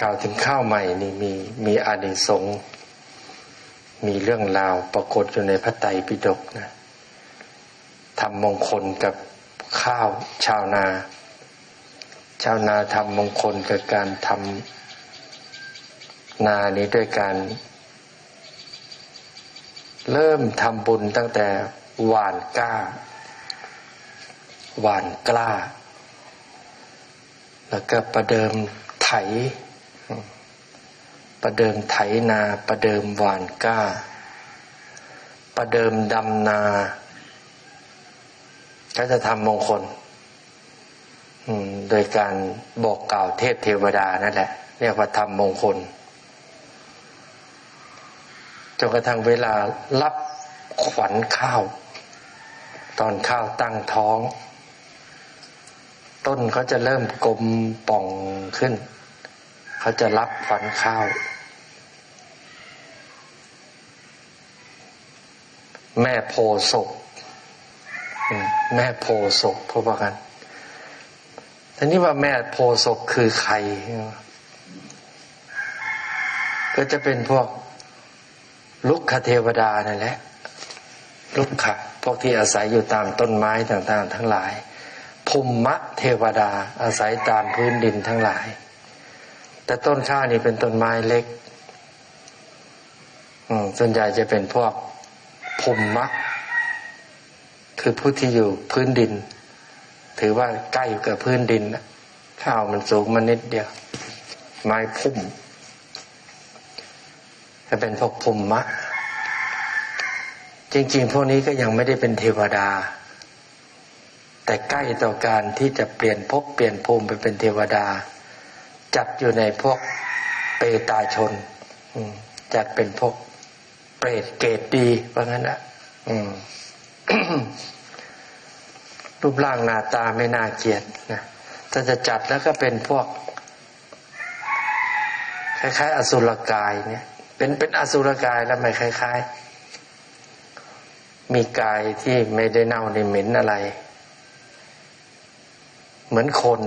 กล่าวถึงข้าวใหม่นี่มีมีอานิสงส์มีเรื่องราวปรากฏอยู่ในพระไตรปิฎกนะทำมงคลกับข้าวชาวนา ชาวนาทำมงคลกับการทำนานี้ด้วยการ เริ่มทำบุญตั้งแต่หวานกล้าหวานกล้า แล้วก็ประเดิมไถ ประเดิมไถนาประเดิมหวานก้า ประเดิมดำนาก็จะทำมงคลโดยการบอกกล่าวเทพเทวดานั่นแหละเรียกว่าทำมงคลจนกระทั่งเวลารับขวัญข้าว ตอนข้าวตั้งท้อง ต้นเขาจะเริ่มกลมป่องขึ้น เขาจะรับขวัญข้าว แม่โพศกแม่โพศกพบกันทีนี้ว่าแม่โพศกคือใคร ก็จะเป็นพวกลุกขเทวดานั่นแหละลุกขะพวกที่อาศัยอยู่ตามต้นไม้ต่างๆ ทั้งหลายภูมิมะเทวดาอาศัยตามพื้นดินทั้งหลาย แต่ต้นข้านี่เป็นต้นไม้เล็ก อืมส่วนใหญ่จะเป็นพวก ภูมิมะคือผู้ที่อยู่พื้นดิน ถือว่าใกล้กับพื้นดินข้าวมันสูงมานิดเดียว ไม้พุ่มจะเป็นพวกภูมิมะ จริง ๆ พวกนี้ก็ยังไม่ได้เป็นเทวดา แต่ใกล้ต่อการที่จะเปลี่ยนภพเปลี่ยนภูมิไปเป็นเทวดา จัดอยู่ในพวกเปตาชนจัดเป็นพวก รตเกรดดีว่างั้นนะรูปร่างหน้าตาไม่น่าเกลียดนะถ้าจะจัดแล้วก็เป็นพวก คล้ายๆ อสุรกายเนี่ย เป็นเป็นอสุรกายแล้วไม่คล้าย ๆ มีกายที่ไม่ได้เน่าในเหม็นอะไร เหมือนคน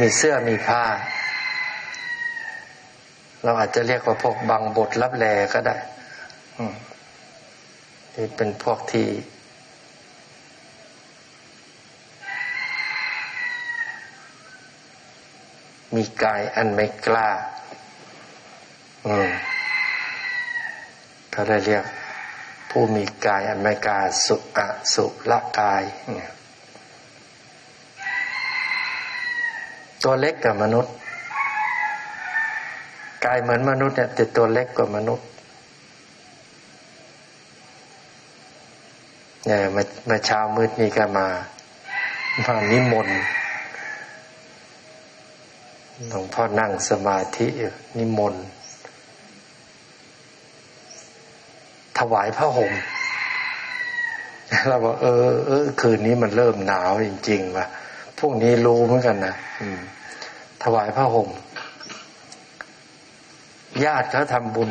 มีเสื้อมีผ้า เราอาจจะเรียกว่าพวกบางบทรับแลก็ได้ที่เป็นพวกที่ มีกายอันไม่กล้า อืมเขาได้เรียก ผู้มีกายอันไม่กล้าสุอสุละกาย ตัวเล็กกับมนุษย์ กายเหมือนมนุษย์เนี่ยแต่ตัวเล็กกว่ามนุษย์เนี่ยมามาเช้ามืดนี่ก็มามานิมนต์หลวงพ่อนั่งสมาธินิมนต์ถวายพระห่มเราบอกเออเออคืนนี้มันเริ่มหนาวจริงๆว่ะพวกนี้รู้เหมือนกันนะถวายพระห่ม ญาติเขาทำบุญ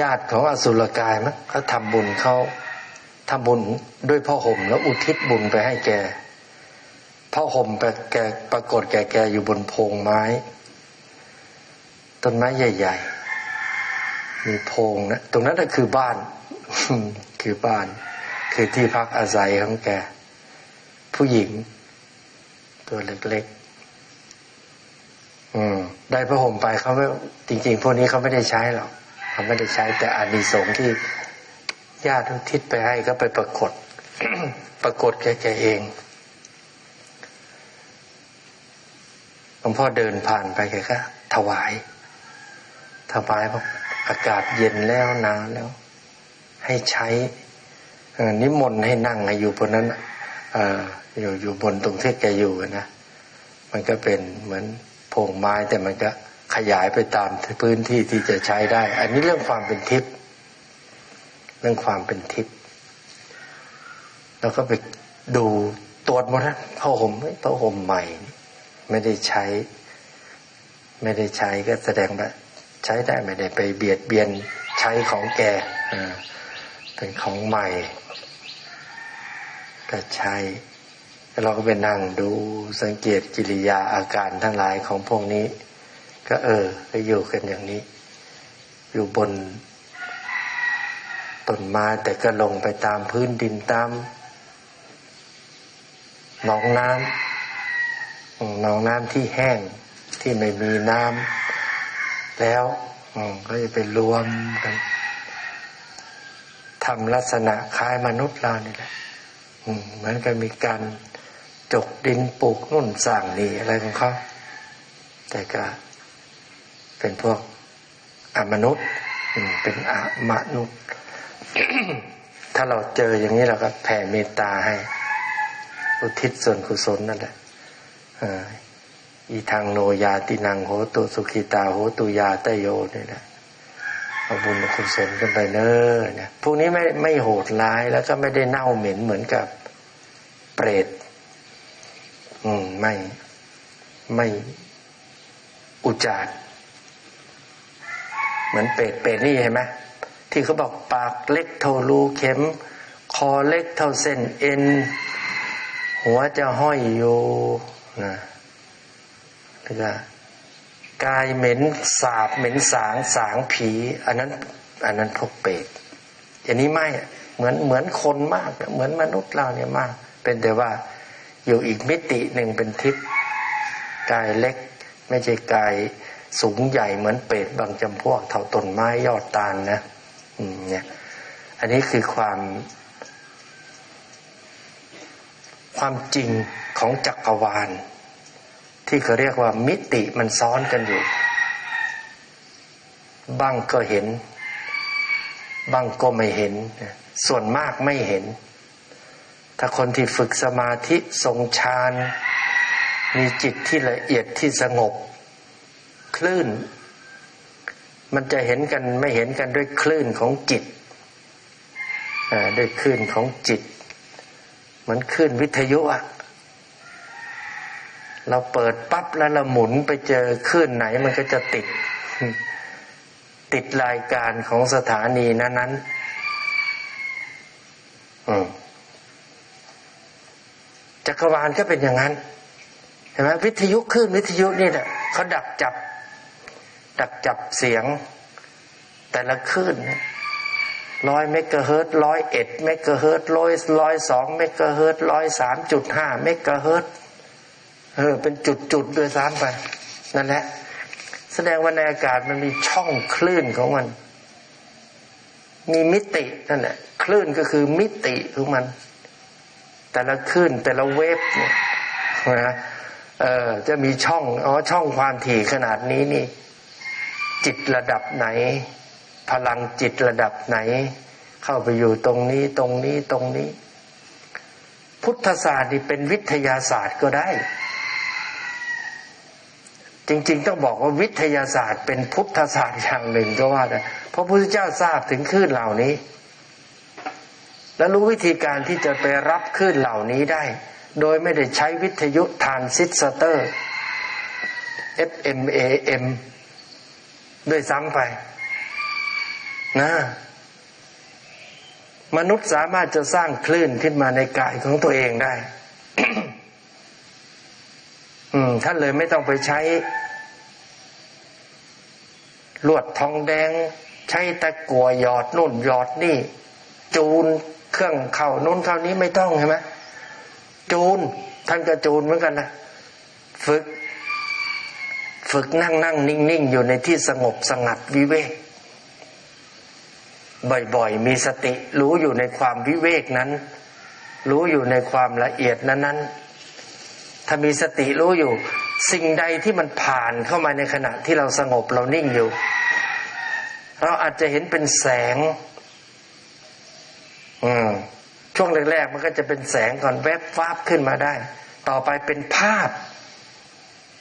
ญาติของอสุรกายมั้งเขาทำบุญเขาทำบุญด้วยพ่อห่มแล้วอุทิศบุญไปให้แกพ่อห่มไปแกปรากฏแกแกอยู่บนโพงไม้ ต้นไม้ใหญ่ ๆ มีโพงนะ ตรงนั้นก็คือบ้าน คือบ้าน คือที่พักอาศัยของแก ผู้หญิง ตัวเล็กๆอืม ได้พระห่มไปเขาไม่จริง ๆ พวกนี้เขาไม่ได้ใช้หรอกเขาไม่ได้ใช้ แต่อานิสงส์ที่ญาติทุกทิศไปให้ก็ไปปรากฏ ปรากฏแกแกเองหลวงพ่อเดินผ่านไปแกก็ถวายถวายเพราะอากาศเย็นแล้วนานแล้ว ให้ใช้ นิมนต์ให้นั่งอยู่บนนั้นอยู่อยู่บนตรงที่แกอยู่นะมันก็เป็นเหมือนโพงไม้แต่มันก็ขยายไปตามพื้นที่ที่จะใช้ได้ อันนี้เรื่องความเป็นทิพย์เรื่องความเป็นทิพย์แล้วก็ไปดูตรวจหมดนะผ้าห่มผ้าห่มใหม่ ไม่ได้ใช้ ไม่ได้ใช้ก็แสดงว่าใช้ได้ไม่ได้ไปเบียดเบียนใช้ของแก เป็นของใหม่ ก็ใช้วเราก็ไปนั่งดูสังเกตกิริยาอาการทั้งหลายของพวกนี้ ก็เออก็อยู่กันอย่างนี้ อยู่บนต้นไม้แต่ก็ลงไปตามพื้นดินตามหนองน้ำหนองน้ำที่แห้งที่ไม่มีน้ำแล้วก็จะไปรวมกัน ทำลักษณะคล้ายมนุษย์เรานี่แหละเหมือนกับมีการจกดินปลูกนุ่นสร้างนี่อะไรของเขาแต่ก็เป็นพวกอมนุษย์เป็นอมนุษย์ ถ้าเราเจออย่างนี้เราก็แผ่เมตตาให้ อุทิศส่วนกุศลนั่นแหละอีทางโนยาตินังโหตุสุขิตาโหตุยาตโยนี่แหละ เอาบุญกุศลกันไปเนอเนี่ยพวกนี้ไม่ไม่โหดร้ายแล้วก็ไม่ได้เน่าเหม็นเหมือนกับเปรตอืมไม่ไม่อุจารเหมือนเปรตเปรตนี่เห็นไหมที่เขาบอกปากเล็กเท่ารูเข็ม คอเล็กเท่าเส้นเอ็น หัวจะห้อยอยู่นะแล้วก็ กายเหม็นสาบเหม็นสางสางผี อันนั้น อันนั้นพวกเปรตอย่างนี้ไม่เหมือนเหมือนคนมาก เหมือนมนุษย์เราเนี่ยมาก เป็นแต่ว่าอยู่อีกมิติหนึ่งเป็นทิพย์กายเล็ก ไม่ใช่กายสูงใหญ่เหมือนเปรตบางจำพวกเท่าต้นไม้ยอดตาลนะอืมเนี่ย อันนี้คือความความจริงของจักรวาล ที่เขาเรียกว่ามิติมันซ้อนกันอยู่ บ้างก็เห็น บ้างก็ไม่เห็น ส่วนมากไม่เห็น ถ้าคนที่ฝึกสมาธิทรงฌานมีจิตที่ละเอียดที่สงบ คลื่น มันจะเห็นกันไม่เห็นกันด้วยคลื่นของจิตด้วยคลื่นของจิต เหมือนคลื่นวิทยุอะ เราเปิดปั๊บแล้วเราหมุนไปเจอคลื่นไหนมันก็จะติด ติดรายการของสถานีนั้นๆจักรวาลก็เป็นอย่างนั้นเห็นไหมวิทยุคลื่นวิทยุนี่แหละเขาดักจับ ดักจับเสียง แต่ละคลื่นร้อยเมกะเฮิร์ตร้อยเอ็ดเมกะเฮิร์ตร้อยร้อยสองเมกะเฮิร์ตร้อยสามจุดห้าเมกะเฮิร์ต เออ เป็นจุดจุดด้วยซ้ำไปนั่นแหละ แสดงว่าในอากาศมันมีช่องคลื่นของมัน มีมิตินั่นแหละคลื่นก็คือมิติของมัน แต่ละคลื่นแต่ละเวฟเนี่ยนะเออจะมีช่องอ๋อช่องความถี่ขนาดนี้นี่ จิตระดับไหน พลังจิตระดับไหน เข้าไปอยู่ตรงนี้ตรงนี้ตรงนี้ พุทธศาสตร์นี่เป็นวิทยาศาสตร์ก็ได้ จริงๆ ต้องบอกว่าวิทยาศาสตร์เป็นพุทธศาสตร์อย่างหนึ่งก็ว่าได้เพราะพระพุทธเจ้าทราบถึงคลื่นเหล่านี้ และรู้วิธีการที่จะไปรับคลื่นเหล่านี้ได้ โดยไม่ได้ใช้วิทยุทานซิสเตอร์ FM AM ด้วยซ้ำไปนะมนุษย์สามารถจะสร้างคลื่นขึ้นมาในกายของตัวเองได้ อืมท่านเลยไม่ต้องไปใช้ ลวดทองแดง ใช้ตะกัวหยอดนู่นหยอดนี่ จูนเครื่องเข่านู่นเข้านี้ไม่ต้องใช่ไหมจูน ท่านก็จูนเหมือนกันนะฝึก ฝึกนั่งนั่งนิ่งนิ่งอยู่ในที่สงบสงัดวิเวกบ่อยๆ มีสติรู้อยู่ในความวิเวกนั้น รู้อยู่ในความละเอียดนั้นนั้น ถ้ามีสติรู้อยู่ สิ่งใดที่มันผ่านเข้ามาในขณะที่เราสงบเรานิ่งอยู่ เราอาจจะเห็นเป็นแสง อืมช่วงแรกๆมันก็จะเป็นแสงก่อนแวบฟาบขึ้นมาได้ ต่อไปเป็นภาพ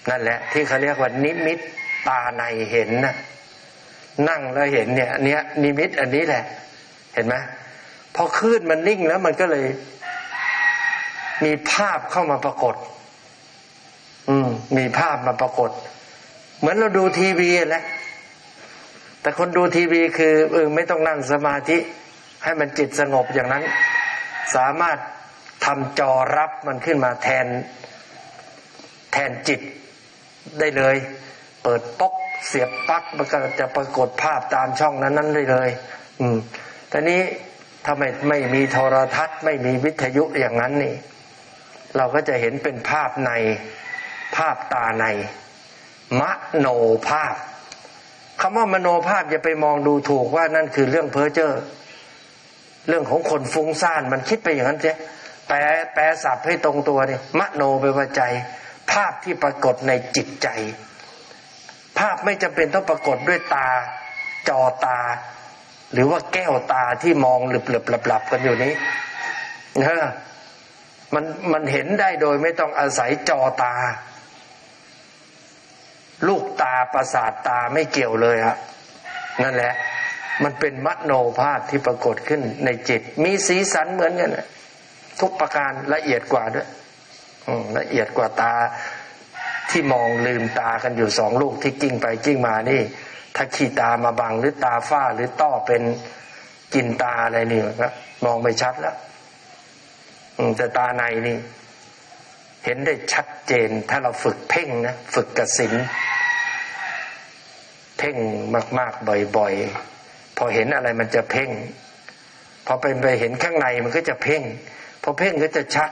นั่นแหละ ที่เขาเรียกว่านิมิตตาในเห็นนะนั่งแล้วเห็นเนี่ยเนี้ยนิมิตอันนี้แหละ เห็นไหมพอคลื่นมันนิ่งแล้วมันก็เลย มีภาพเข้ามาปรากฏ อืม มีภาพมาปรากฏ เหมือนเราดูทีวีแหละแต่คนดูทีวีคือเออไม่ต้องนั่งสมาธิ ให้มันจิตสงบอย่างนั้น สามารถทำจอรับมันขึ้นมาแทน แทนจิตได้เลย เปิดป๊อกเสียบปั๊กมันก็จะปรากฏภาพตามช่องนั้นนั้นได้เลย อืมแต่นี้ถ้าไม่ไม่มีโทรทัศน์ ไม่มีวิทยุอย่างนั้นนี่ เราก็จะเห็นเป็นภาพใน ภาพตาในมโนภาพคำว่ามโนภาพอย่าไปมองดูถูกว่านั่นคือเรื่องเพ้อเจ้อเรื่องของคนฟุ้งซ่านมันคิดไปอย่างนั้นเสียแปลแปลศัพท์ให้ตรงตัวนี่มโนไปว่าใจ ภาพที่ปรากฏในจิตใจ ภาพไม่จำเป็นต้องปรากฏด้วยตา จอตา หรือว่าแก้วตาที่มองหลบหลบหลับหลับกันอยู่นี้เนอมันมันเห็นได้โดยไม่ต้องอาศัยจอตา ลูกตาประสาทตาไม่เกี่ยวเลยฮะนั่นแหละ มันเป็นมโนภาพที่ปรากฏขึ้นในจิต มีสีสันเหมือนกันทุกประการละเอียดกว่าด้วยละเอียดกว่าตาที่มองลืมตากันอยู่สองลูกที่กิ้งไปกิ้งมานี่ ถ้าขี้ตามาบังหรือตาฝ้าหรือต้อเป็นกินตาอะไรนี่ครับมองไม่ชัดแล้วแต่ตาในนี่ เห็นได้ชัดเจนถ้าเราฝึกเพ่งนะฝึกกสินเพ่งมาก ๆ บ่อย ๆ พอเห็นอะไรมันจะเพ่ง พอไปไปเห็นข้างในมันก็จะเพ่ง พอเพ่งก็จะชัด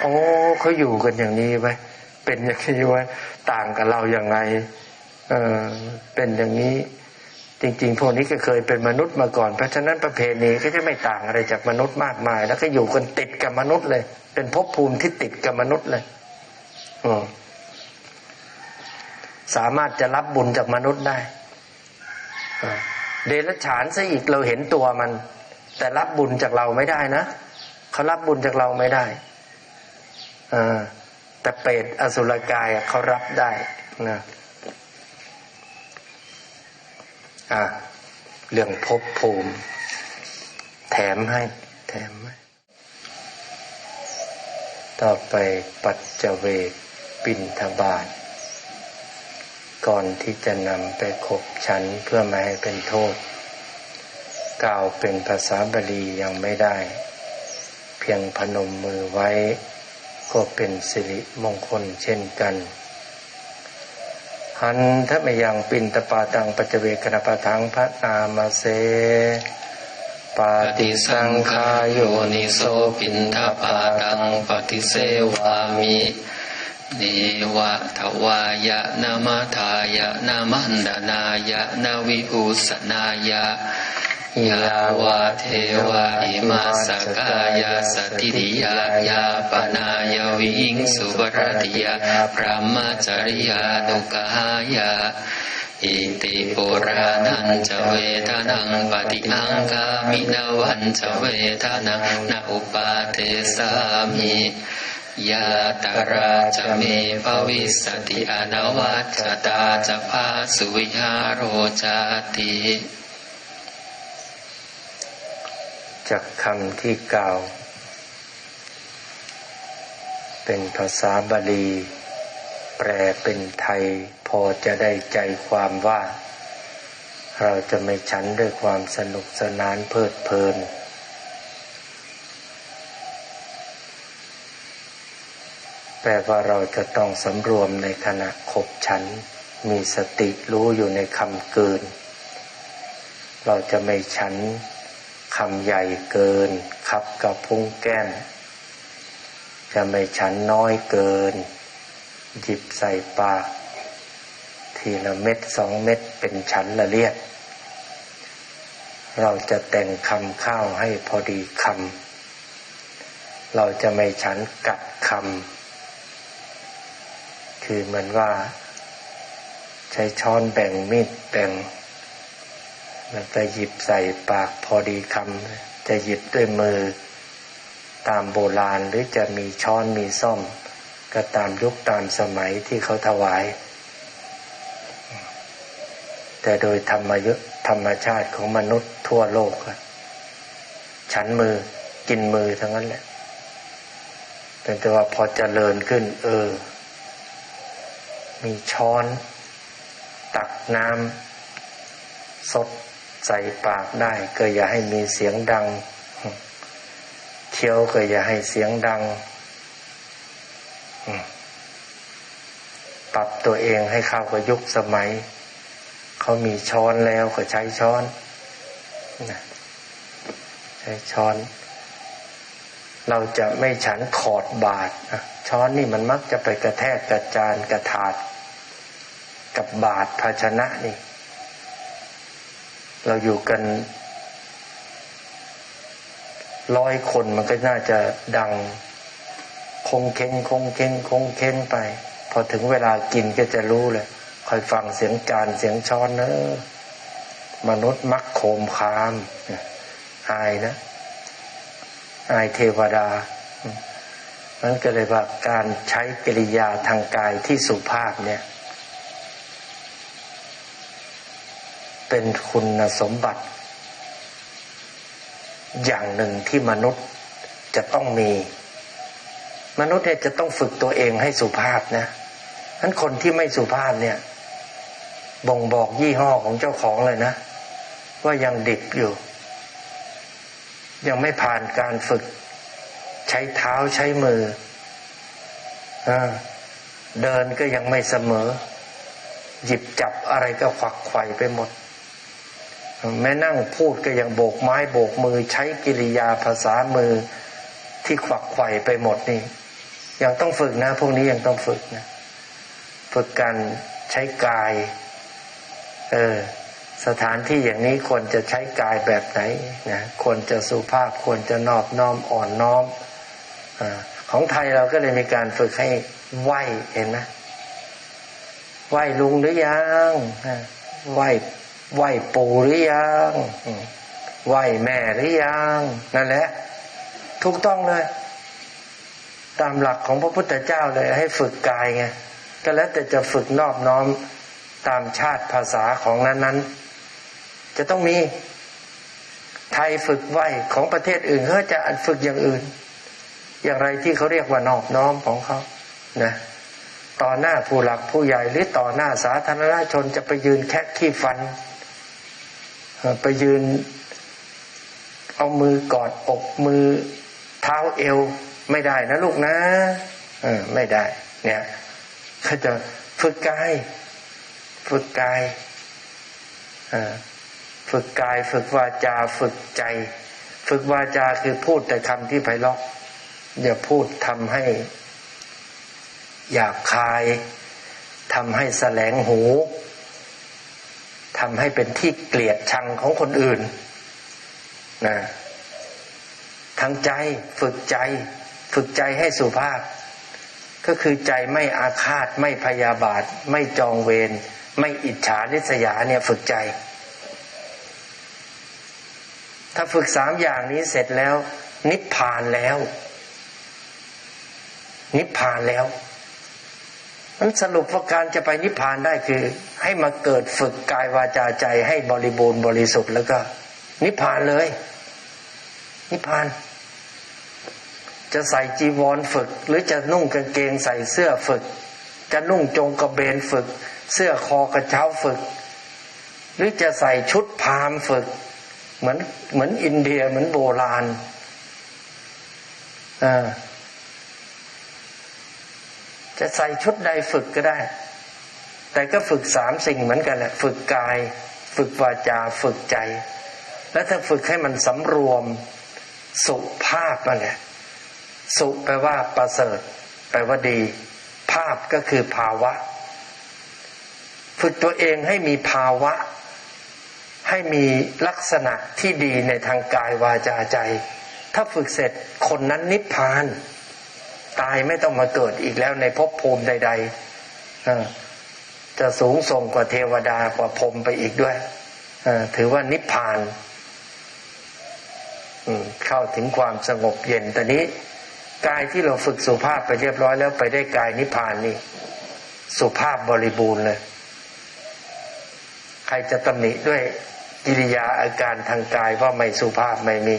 โอ้เขาอยู่กันอย่างนี้ไว้เป็นอย่างนี้ไว้ต่างกับเราอย่างไงเออเป็นอย่างนี้ จริง ๆ พวกนี้ก็เคยเป็นมนุษย์มาก่อน เพราะฉะนั้นประเพณีก็จะไม่ต่างอะไรจากมนุษย์มากมาย แล้วก็อยู่กันติดกับมนุษย์เลย เป็นภพภูมิที่ติดกับมนุษย์เลยอืสามารถจะรับบุญจากมนุษย์ได้เดรัจฉานซะอีกเราเห็นตัวมัน แต่รับบุญจากเราไม่ได้นะเขารับบุญจากเราไม่ได้แต่เปรตอสุรกายเขารับได้นะ อะเรื่องภพภูมิ แถมให้ แถมให้ต่อไปปัจเจเวกปินทบาท ก่อนที่จะนำไปขบฉันเพื่อไม่ให้เป็นโทษ กล่าวเป็นภาษาบาลียังไม่ได้ เพียงพนมมือไว้ ก็เป็นสิริมงคลเช่นกัน หันทะมยังปินตปาตังปัจเวกนปะทังพระนามาเสปาติสังงขายโยนิโสปินทปาตังปฏิเสวามิเนวะทวายะนามาทายะนามันดานายะนาวิอุสนายะ ยาวาเทวาอิมาสกายาสติติยายาปนายวิงสุบรติยาพระมจริยานุกายาอิติปุรานันจะเวทนังปฏิอังคามินาวันจะเวทนังนาอุปาเทสามิยาตาราจะเมภวิสติอนวัจตาจะพาสุวิหารโรจาติ จากคำที่กล่าว เป็นภาษาบาลี แปลเป็นไทย พอจะได้ใจความว่า เราจะไม่ฉันด้วยความสนุกสนานเพลิดเพลิน แปลว่าเราจะต้องสำรวมในขณะขบฉัน มีสติรู้อยู่ในคำเกิน เราจะไม่ฉัน คำใหญ่เกิน ขับกับพุ้งแก้ม จะไม่ฉันน้อยเกิน หยิบใส่ปาก ทีละเม็ดสองเม็ดเป็นฉันละเลียด เราจะแต่งคำข้าวให้พอดีคำ เราจะไม่ฉันกัดคำ คือเหมือนว่า ใช้ช้อนแบ่งมีดแบ่ง แล้วจะหยิบใส่ปากพอดีคำจะหยิบด้วยมือ ตามโบราณหรือจะมีช้อนมีซ่อม ก็ตามยุคตามสมัยที่เขาถวาย แต่โดยธรรมยุธรรมชาติของมนุษย์ทั่วโลกฉันมือกินมือทั้งนั้นแหละแต่ว่าพอเจริญขึ้น เออ มีช้อน ตักน้ำสด ใส่ปากได้ ก็อย่าให้มีเสียงดังเคี้ยวก็อย่าให้เสียงดังปรับตัวเองให้เข้ากับยุคสมัย เขามีช้อนแล้วก็ใช้ช้อนใช้ช้อน เราจะไม่ฉันขอดบาทช้อนนี่มันมักจะไปกระแทกกระจานกระถาด กับบาทภาชนะนี่ เราอยู่กันร้อยคนมันก็น่าจะดัง คงเค้งคงเค้งคงเค้งไป พอถึงเวลากินก็จะรู้เลยคอยฟังเสียงจานเสียงช้อนเนอะมนุษย์มักโคมคามอายนะอายเทวดานั้นก็เลยว่าการใช้กิริยาทางกายที่สุภาพเนี่ย เป็นคุณสมบัติ อย่างหนึ่งที่มนุษย์จะต้องมี มนุษย์เนี่ยจะต้องฝึกตัวเองให้สุภาพนะนั้นคนที่ไม่สุภาพเนี่ย บ่งบอกยี่ห้อของเจ้าของเลยนะ ว่ายังดิบอยู่ ยังไม่ผ่านการฝึก ใช้เท้าใช้มืออเดินก็ยังไม่เสมอ หยิบจับอะไรก็ขวักไขว่ไปหมด แม้นั่งพูดก็ยังโบกไม้โบกมือใช้กิริยาภาษามือที่ขวักไขว่ไปหมดนี่ยังต้องฝึกนะ พวกนี้ยังต้องฝึกนะฝึกการใช้กาย เออสถานที่อย่างนี้ควรจะใช้กายแบบไหนนะควรจะสุภาพควรจะนอบน้อมอ่อนน้อมของไทยเราก็เลยมีการฝึกให้ไหวเห็นไหมไหวลุงหรือยังไหว ไหวปู่หรือยังไหวแม่หรือยังนั่นแหละ ถูกต้องเลย ตามหลักของพระพุทธเจ้าเลย ให้ฝึกกายไงก็แล้วแต่จะฝึกนอบน้อมตามชาติภาษาของนั้นๆ จะต้องมี ไทยฝึกไหวของประเทศอื่นเขาจะฝึกอย่างอื่น อย่างไรที่เขาเรียกว่านอบน้อมของเขานะต่อหน้าผู้หลักผู้ใหญ่หรือต่อหน้าสาธารณชนจะไปยืนแคะขี้ฟัน ไปยืน เอามือกอดอกมือเท้าเอวไม่ได้นะลูกนะเออไม่ได้ เนี่ยเขาจะฝึกกาย ฝึกกายฝึกกาย ฝึกวาจาฝึกใจ ฝึกวาจาคือพูดแต่คำที่ไพเราะอย่าพูดทำให้อยากคายทำให้แสลงหู ทำให้เป็นที่เกลียดชังของคนอื่นนะทั้งใจฝึกใจ ฝึกใจให้สุภาพ ก็คือใจไม่อาฆาต ไม่พยาบาท ไม่จองเวรไม่อิจฉาริษยาเนี่ยฝึกใจ ถ้าฝึกสามอย่างนี้เสร็จแล้ว นิพพานแล้ว นิพพานแล้ว นั้นสรุปว่าการจะไปนิพพานได้คือ ให้มาเกิดฝึกกายวาจาใจให้บริบูรณ์บริสุทธิ์แล้วก็ นิพพานเลย นิพพาน จะใส่จีวรฝึก หรือจะนุ่งกางเกงใส่เสื้อฝึก จะนุ่งจงกระเบนฝึก เสื้อคอกระเช้าฝึก หรือจะใส่ชุดพามฝึก เหมือนเหมือนอินเดียเหมือนโบราณอ่า จะใส่ชุดใดฝึกก็ได้ แต่ก็ฝึกสามสิ่งเหมือนกันแหละฝึกกาย ฝึกวาจาฝึกใจ แล้วถ้าฝึกให้มันสำรวมสุภาพนั่นแหละสุแปลว่าประเสริฐ แปลว่าดี ภาพก็คือภาวะ ฝึกตัวเองให้มีภาวะ ให้มีลักษณะที่ดีในทางกายวาจาใจ ถ้าฝึกเสร็จคนนั้นนิพพาน ตายไม่ต้องมาเกิดอีกแล้วในภพภูมิใดๆจะสูงส่งกว่าเทวดากว่าพรมไปอีกด้วยถือว่านิพพานเข้าถึงความสงบเย็นแต่นี้กายที่เราฝึกสุภาพไปเรียบร้อยแล้วไปได้กายนิพพานนี่ สุภาพบริบูรณ์เลยใครจะตำหนิด้วยกิริยาอาการทางกายว่าไม่สุภาพไม่มี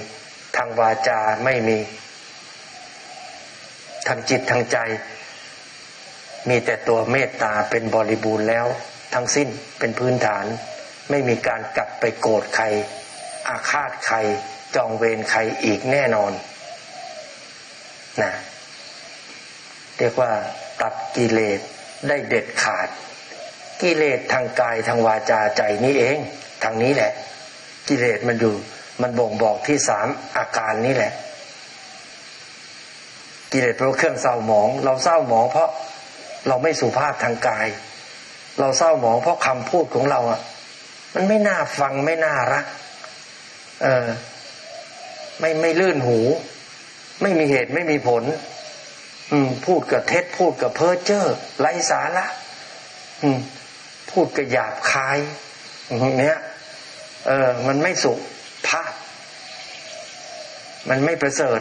ทางวาจาไม่มี ทางจิตทางใจ มีแต่ตัวเมตตาเป็นบริบูรณ์แล้ว ทั้งสิ้นเป็นพื้นฐาน ไม่มีการกลับไปโกรธใคร อาฆาตใคร จองเวรใครอีกแน่นอนนะเรียกว่าตัดกิเลสได้เด็ดขาด กิเลสทางกายทางวาจาใจนี้เอง ทางนี้แหละ กิเลสมันอยู่มันบ่งบอกที่สามอาการนี้แหละ กิเลสเพราะเครื่องเศร้าหมอง เราเศร้าหมองเพราะเราไม่สุภาพทางกาย เราเศร้าหมองเพราะคำพูดของเราอะ มันไม่น่าฟังไม่น่ารัก เออ ไม่ไม่ลื่นหู ไม่มีเหตุไม่มีผล อืม พูดกับเท็จพูดกับเพ้อเจ้อไร้สาระอืม พูดกับหยาบคายเนี้ย เออ มันไม่สุภาพ มันไม่ประเสริฐ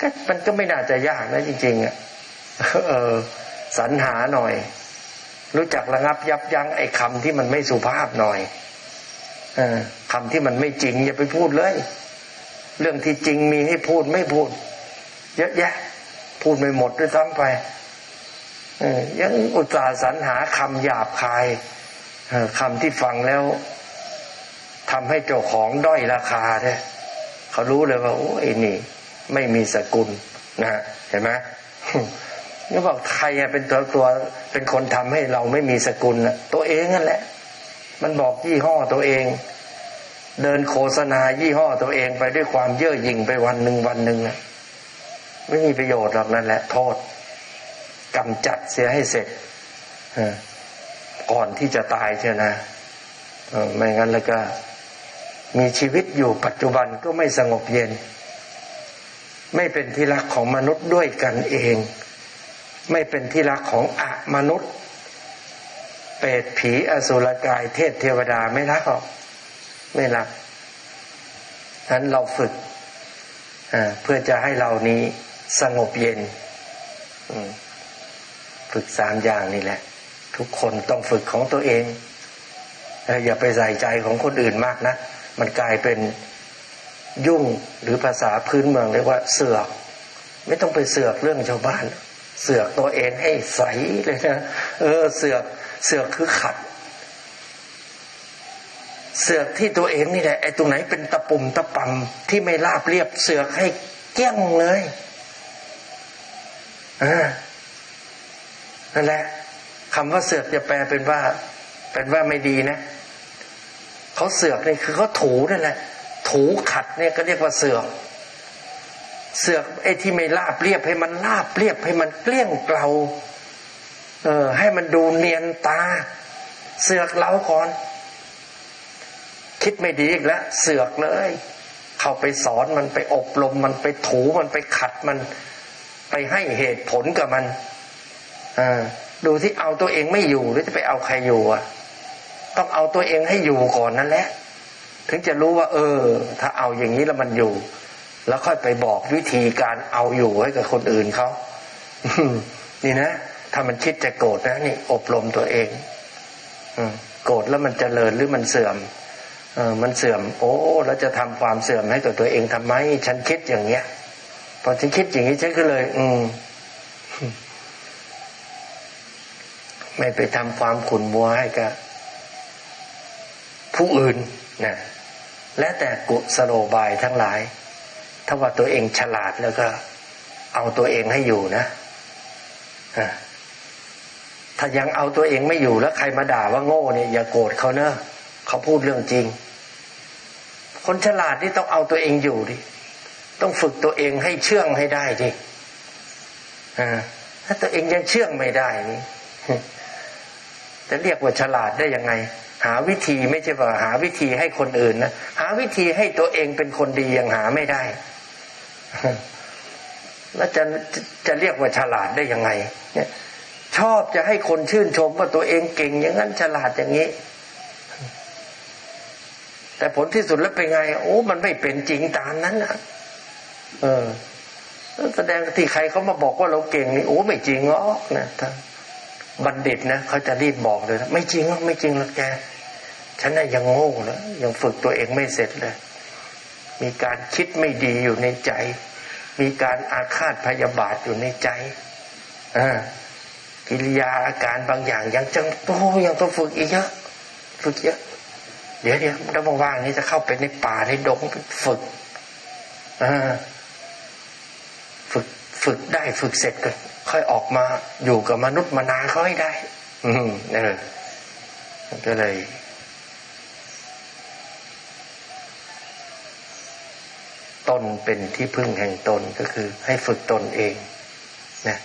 ก็มันก็ไม่น่าจะยากนะจริงๆอะเออสรรหาหน่อย รู้จักระงับยับยั้งไอ้คำที่มันไม่สุภาพหน่อยเออคำที่มันไม่จริง อย่าไปพูดเลย เรื่องที่จริงมีให้พูดไม่พูด เยอะแยะ พูดไม่หมดด้วยซ้ำไปเออยังอุตส่าห์สรรหาคำหยาบคายเออคำที่ฟังแล้วทำให้เจ้าของด้อยราคาเนี่ยเขารู้เลยว่าโอ้ยนี่ ไม่มีสกุลนะเห็นไหมนี่บอกใครเป็นตัวตัวเป็นคนทำให้เราไม่มีสกุลนะตัวเองนั่นแหละ มันบอกยี่ห้อตัวเอง เดินโฆษณายี่ห้อตัวเองไปด้วยความเย่อหยิ่งไปวันหนึ่งวันหนึ่งนะไม่มีประโยชน์หรอกนั่นแหละ โทษกำจัดเสียให้เสร็จก่อนที่จะตายเชียนะไม่งั้นแล้วก็ มีชีวิตอยู่ปัจจุบันก็ไม่สงบเย็น ไม่เป็นที่รักของมนุษย์ด้วยกันเอง ไม่เป็นที่รักของอะมนุษย์ เปรตผีอสุรกายเทพเทวดาไม่รักหรอกไม่รักนั้นเราฝึกเพื่อจะให้เรานี้สงบเย็นฝึกสามอย่างนี่แหละ ทุกคนต้องฝึกของตัวเองอย่าไปใส่ใจของคนอื่นมากนะ มันกลายเป็น ยุ่งหรือภาษาพื้นเมืองเรียกว่าเสือก ไม่ต้องไปเสือกเรื่องชาวบ้าน เสือกตัวเองให้ใสเลยนะเออเสือกเสือกคือขัด เสือกที่ตัวเองนี่แหละไอ้ตรงไหนเป็นตะปุ่มตะปำที่ไม่ราบเรียบเสือกให้เกี้ยงเลยอ่านั่นแหละคำว่าเสือกจะแปลเป็นว่า เป็นว่าไม่ดีนะเขาเสือกนี่คือเขาถูนั่นแหละ ถูขัดเนี่ยก็เรียกว่าเสือก เสือกไอ้ที่ไม่ราบเรียบให้มันราบเรียบให้มันเกลี้ยงเกลาเออ ให้มันดูเนียนตา เสือกเล้าก่อน คิดไม่ดีอีกแล้วเสือกเลย เข้าไปสอนมันไปอบรมมันไปถูมันไปขัดมัน ไปให้เหตุผลกับมันดูที่เอาตัวเองไม่อยู่หรือจะไปเอาใครอยู่อะ ต้องเอาตัวเองให้อยู่ก่อนนั่นแหละ ถึงจะรู้ว่า เออ ถ้าเอาอย่างนี้แล้วมันอยู่ แล้วค่อยไปบอกวิธีการเอาอยู่ให้กับคนอื่นเขานี่นะถ้ามันคิดจะโกรธนะนี่ อบรมตัวเองโกรธแล้วมันจเจริญหรือมันเสื่อมเออมันเสื่อม โอ้แล้วจะทำความเสื่อมให้กับตัวเองทำไม ฉันคิดอย่างเงี้ยพอฉันคิดอย่างนี้ฉันก็เลย อืมไม่ไปทำความขุนมัวให้กับผู้อื่นนะ และแต่กุสโลบายทั้งหลาย ถ้าว่าตัวเองฉลาดแล้วก็ เอาตัวเองให้อยู่นะถ้ายังเอาตัวเองไม่อยู่แล้วใครมาด่าว่าโง่เนี่ยอย่าโกรธเขาเนอะเขาพูดเรื่องจริง คนฉลาดนี่ต้องเอาตัวเองอยู่ดิต้องฝึกตัวเองให้เชื่องให้ได้ดิถ้าตัวเองยังเชื่องไม่ได้นี่ จะเรียกว่าฉลาดได้ยังไง หาวิธีไม่ใช่ว่าหาวิธีให้คนอื่นนะหาวิธีให้ตัวเองเป็นคนดียังหาไม่ได้ แล้วจะจะเรียกว่าฉลาดได้ยังไง เนี่ยชอบจะให้คนชื่นชมว่าตัวเองเก่งอย่างนั้นฉลาดอย่างนี้ แต่ผลที่สุดแล้วเป็นไง โอ้มันไม่เป็นจริงตามนั้นนะเออแสดงที่ใครเขามาบอกว่าเราเก่งนี่โอ้ไม่จริงหรอกนะท่าน บัณฑิตนะเขาจะรีบบอกเลยนะไม่จริงหรอกไม่จริงหรอกแกฉันน่ะยังโง่แล้วยังฝึกตัวเองไม่เสร็จเลย มีการคิดไม่ดีอยู่ในใจ มีการอาฆาตพยาบาทอยู่ในใจอ่ากิริยาอาการบางอย่างยังจังโตยังต้องฝึกอีกเยอะฝึกเยอะเดี๋ยวเดี๋ยวแล้วว่างๆนี้จะเข้าไปในป่าในดงฝึกอ่าฝึกฝึกได้ฝึกเสร็จก็ ค่อยออกมาอยู่กับมนุษย์มนาเขาให้ได้ อืมเออก็เลย ตนเป็นที่พึ่งแห่งตนก็คือ ให้ฝึกตนเองนะ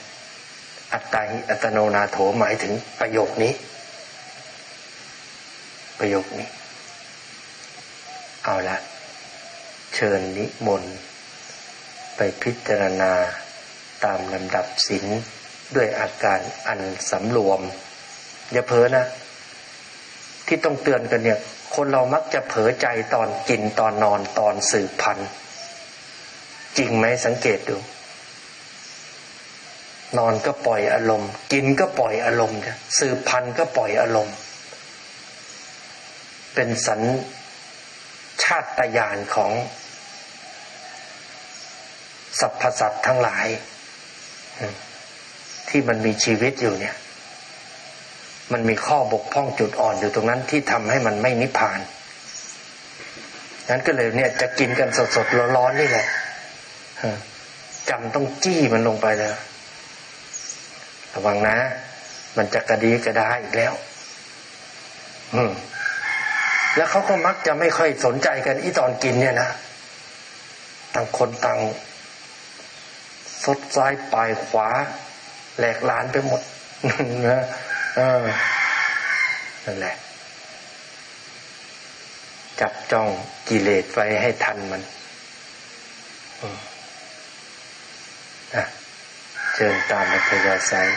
อัตตาหิอัตโนนาโถหมายถึงประโยคนี้ ประโยคนี้ เอาละเชิญนิมนต์ไปพิจารณา ตามลำดับศีลด้วยอาการอันสำรวม อย่าเผลอนะ ที่ต้องเตือนกันเนี่ย คนเรามักจะเผลอใจตอนกินตอนนอนตอนสืบพันธุ์จริงไหมสังเกตดู นอนก็ปล่อยอารมณ์ กินก็ปล่อยอารมณ์จ้ะสืบพันธุ์ก็ปล่อยอารมณ์ เป็นสัญชาตญาณของสรรพสัตว์ทั้งหลาย ที่มันมีชีวิตอยู่เนี่ย มันมีข้อบกพร่องจุดอ่อนอยู่ตรงนั้นที่ทำให้มันไม่นิพพานนั้นก็เลยเนี่ยจะกินกันสดๆร้อนๆนี่แหละจำต้องจี้มันลงไปเลยระวังนะ มันจะกระดีกระดาอีกแล้ว อืม แล้วเขาก็มักจะไม่ค่อยสนใจกันอีตอนกินเนี่ยนะต่างคนต่าง ซดซ้ายปลายขวา แหลกลานไปหมดนะเออนั่นแหละ จับจ้องกิเลสไว้ให้ทันมันอะเชิญตามอัธยาศัย